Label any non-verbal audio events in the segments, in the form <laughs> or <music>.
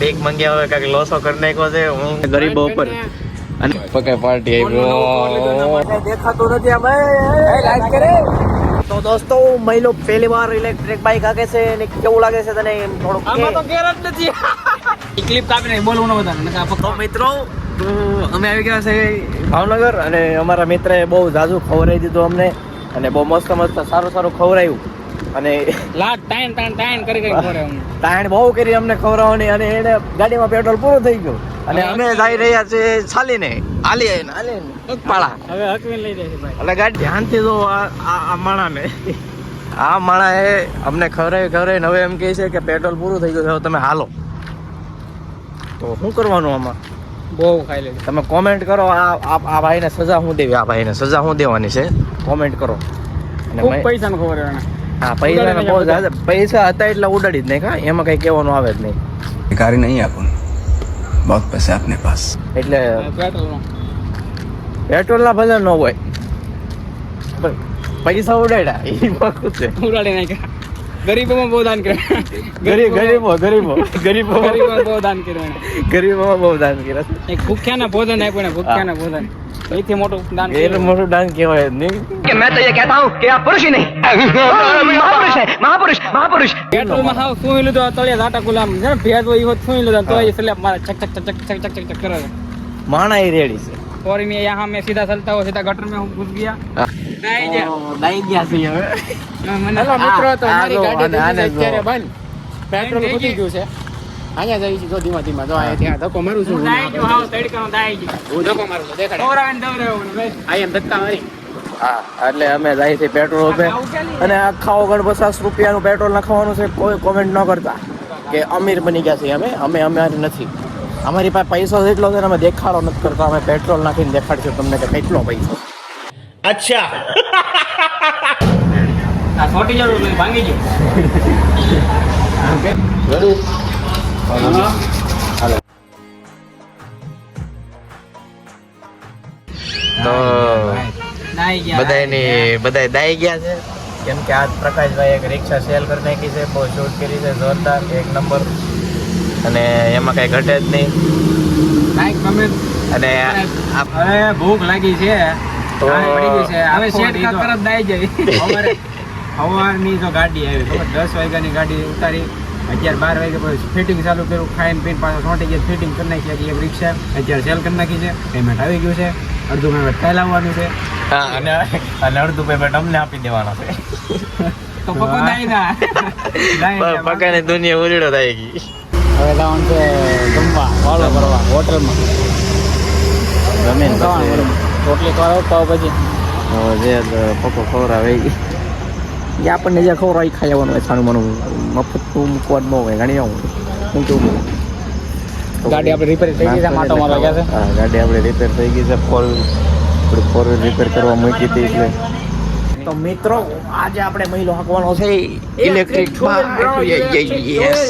ભીખ મંગ્યા હોય કાંઈક લોસો કરી નાખ્યો છે હું ગરીબો ઉપર. અને પકે પાર્ટી આવ્યો દેખાતું નથી અમે લાઈક કરે. તો દોસ્તો મહિલો પહેલી વાર ઇલેક્ટ્રિક બાઇક હાકે છે ને કેવું લાગે છે તને એમ થોડું આમાં તો ગેર જ નથી. ક્લિપ કાપી નહીં બોલવું ન બધાને આ તો મિત્રો અમે આવી ગયા છે ભાવનગર અને અમારા મિત્રએ બહુ જાજુ ખવડાવી દીધું અમને અને બહુ મસ્ત મસ્ત સારું સારું ખવડાવ્યું અને લાટ ટાઈન ટાઈન ટાઈન કરી કરી ખોરે ટાઈન બહુ કરી અમને ખવડાવવાની અને એને ગાડીમાં પેટ્રોલ પૂરું થઈ ગયું. અને અમે જઈ રહ્યા છે ચાલીને આલી આઈને હાલીને પાળા. હવે હકવીને લઈ જાય ભાઈ. એટલે ગાડી ધ્યાનથી જો આ માણાને. આ માણાએ અમને ખવડાવી ખવડાવીને હવે એમ કહે છે કે પેટ્રોલ પૂરું થઈ ગયું તમે હાલો. તો શું કરવાનું આમાં? બહુ ખાઈ લે તમે કોમેન્ટ કરો આ આ ભાઈને સજા શું દેવી આ ભાઈને સજા શું દેવાની છે. કોમેન્ટ કરો. અને ખૂબ પૈસા ખબર હા પૈસા બહુ જાજા પૈસા હતા એટલે ઉડાડી જ નહીં હા એમાં કઈ કહેવાનું આવે જ નહીં. ગાડી નહીં આપું. બહુ પૈસા આપને પાસ. એટલે પેટ્રોલ ના ભલે ન હોય પૈસા ઉડાડ્યા એ પાકું છે. ઉડાડી નાખ્યા. ગરીબોમાં બહુ દાન કર્યું ગરીબ ગરીબો ગરીબો ગરીબો ગરીબોમાં બહુ દાન કર્યું એને. ગરીબોમાં બહુ દાન કર્યા એક ભૂખ્યાને ભોજન આપ્યું ને ભૂખ્યાને ભોજન એથી મોટું દાન છે એ મોટું દાન કહેવાય જ નહીં પેટ્રોલમાં હાવ સુઈ લીધો તળિયા ઝાટા ગુલામ છે ને ભેજ હોય એ હોત સુઈ લીધો તો એ સ્લેબ મારે ચક ચક ચક ચક ચક ચક ચક કરે છે માણા એ રેડી છે और मैं यहाँ में सीधा चलता हुआ सीधा गटर में हम घुस गया नहीं जा દાઈ ગયા. છે હવે. મને હેલો મિત્રો તો આ મારી જો, ગાડી જો. અત્યારે બંધ. પેટ્રોલ ખૂટી ગયું. છે. અહીંયા જઈ છે જો ધીમા ધીમા જો અહીંયા ત્યાં ધક્કો મારું છું. દાઈ ગયો હાવ તડકાનો દાઈ ગયો. હું ધક્કો મારું છું દેખાડે. દોરાવીને દોરાવ્યો આઈ એમ ધક્કા મારી. હા એટલે અમે જાય છે પેટ્રોલ ઉપર. અને આખા ઓગણ પચાસ રૂપિયાનું પેટ્રોલ નાખવાનું છે કોઈ કોમેન્ટ ન કરતા. કે અમીર બની ગયા છે અમે અમે અમારે નથી. અમારી પાસે પૈસો જેટલો છે ને અમે દેખાડો નથી કરતા અમે પેટ્રોલ નાખીને દેખાડશું તમને કે કેટલો પૈસો. <laughs> આ છોટી જરૂર નહીં ભાંગી ગયું. તો નાઈ ગયા. બધાની બધા દાઈ ગયા છે. કેમ કે આજ પ્રકાશભાઈ એક રિક્ષા સેલ કરી નાખી છે બહુ શૂટ કરી છે જોરદાર એક નંબર. અને એમાં કઈ ઘટે જ નહીં. લાઈક કમેન્ટ અને ભૂખ લાગી છે. તો હવે શેઠ દાઈ જાય. સવારની જો ગાડી આવી ખબર? દસ વાગ્યાની ગાડી ઉતારી અત્યારે બાર વાગે પછી ફિટિંગ ચાલુ કર્યું ખાઈને પીને પાછો છોટી ગયા ફિટિંગ કરી નાખી હજી એક રિક્ષા અત્યારે સેલ કરી નાખી છે. પેમેન્ટ આવી ગયું છે. અડધું પેમેન્ટ કાલે આવવાનું છે. હા અને અને અડધું પેમેન્ટ અમને આપી દેવાના છે. તો પકો. પકાની દુનિયા ઉલીડો થઈ ગઈ. હવે જવાનું છે જમવા વાળો કરવા હોટલમાં. જમીન રોટલી કરો પાવ ભાજી જે પપ્પો ખવડાવે એ. આપણને જે ખવડાવે ખાઈ આવવાનું હોય છાણું માનું મફત મૂકવા ન હોય ઘણી આવું હું. કેવું ગાડી આપણે રિપેર થઈ ગઈ છે માટો મારવા ગયા છે. હા ગાડી આપણે રિપેર થઈ ગઈ છે ફોર થોડી ફોર વ્હીલ રિપેર કરવા મૂકી હતી એટલે. તો મિત્રો આજે આપણે મહિલો હાંકવાનો છે ઇલેક્ટ્રિક યસ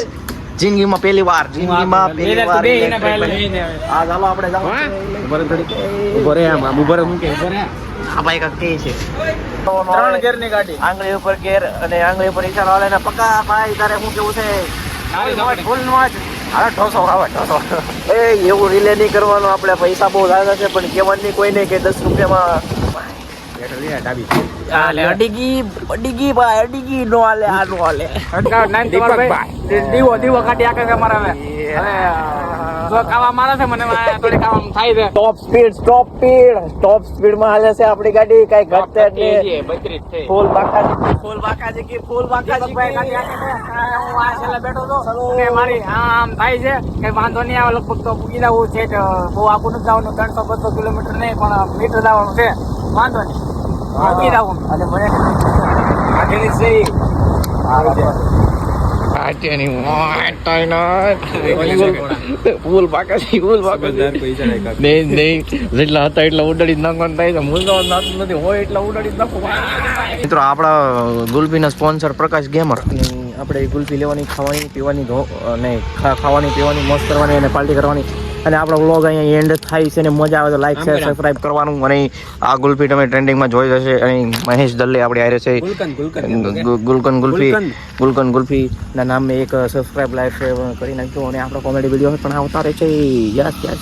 જિંદગીમાં પહેલી વાર જિંદગીમાં પહેલી વાર bike. ચાલો આપણે જાઓ ઉભરે થોડી રહે થોડીક. ઊભો રે આમ આમ ઉભરે હું કે ઉભરે આ ભાઈ કાક કે છે ત્રણ ગેરની ગાડી આંગળી ઉપર ગેર અને આંગળી ઉપર ઈશારો હાલે ને પક્કા ભાઈ તારે શું કેવું છે ફૂલ. ફૂલ મોજ. ઢોસો આવે ઢોસો એ એવું રિલે નહીં કરવાનું આપણે પૈસા બહુ લાગે છે પણ કહેવાનું નહીં કોઈ નહીં કે દસ રૂપિયામાં અડીગી અડીગી ભાઈ અડીગી નો હાલે આ નો હાલે અટકાવ નાઈન તમારો ભાઈ. દીવો દીવો કાઢી આકે છે હવે. હવે જો કાવા મારે છે મને થોડી કામ થાય છે. Top speed stop speed top સ્પીડમાં હાલે છે આપણી ગાડી. કઈ ઘટતે જ નહીં. ફૂલ બાકાજી. ફૂલ બાકાજી કી ફૂલ બાકાજી દીપકભાઈ કાઢી આકે હું આ છેલ્લે બેઠો હતો કે મારી આમ થાય છે કે વાંધો નહીં આવે લગભગ તો પૂગી જવું છે બહુ આગું નથી જવાનું ત્રણસો બસો કિલોમીટર નહીં પણ મીટર જવાનું છે. વાંધો નહીં. અને મને આગળની છે આટેની ફૂલ બાકાજી ફૂલ બાકાજી નહીં નહીં જેટલા હતા એટલા ઉડાડી જ નાખવાનું થાય તો મૂંઝો નાતું નથી હોય એટલા ઉડાડી જ નાખો. મિત્રો આપણા ગુલપીના સ્પોન્સર પ્રકાશ ગેમર. આપણે ગુલ્ફી લેવાની ખાવાની પીવાની અને ખાવાની પીવાની મોજ કરવાની અને પાર્ટી કરવાની. અને આપણો વ્લોગ અહીંયા એન્ડ થાય છે અને મજા આવે તો લાઈક શેર સબસ્ક્રાઇબ કરવાનું. અને આ ગુલ્ફી તમે ટ્રેન્ડિંગમાં જોઈ જશે અને મહેશ દલ્લે આપણે હારે છે. ગુલકંદ ગુલકંદ ગુ- ગુલકંદ ગુલ્ફી. ગુલકન ગુલ્ફી. ના નામે એક સબસ્ક્રાઇબ લાઈક શેર કરી નાખજો. અને આપણો કોમેડી વીડિયો પણ આવતા રહે છે. યસ યસ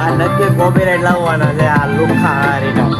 આ નથી કોપીરાઈટ લાવવાના છે આ લુખા હારીના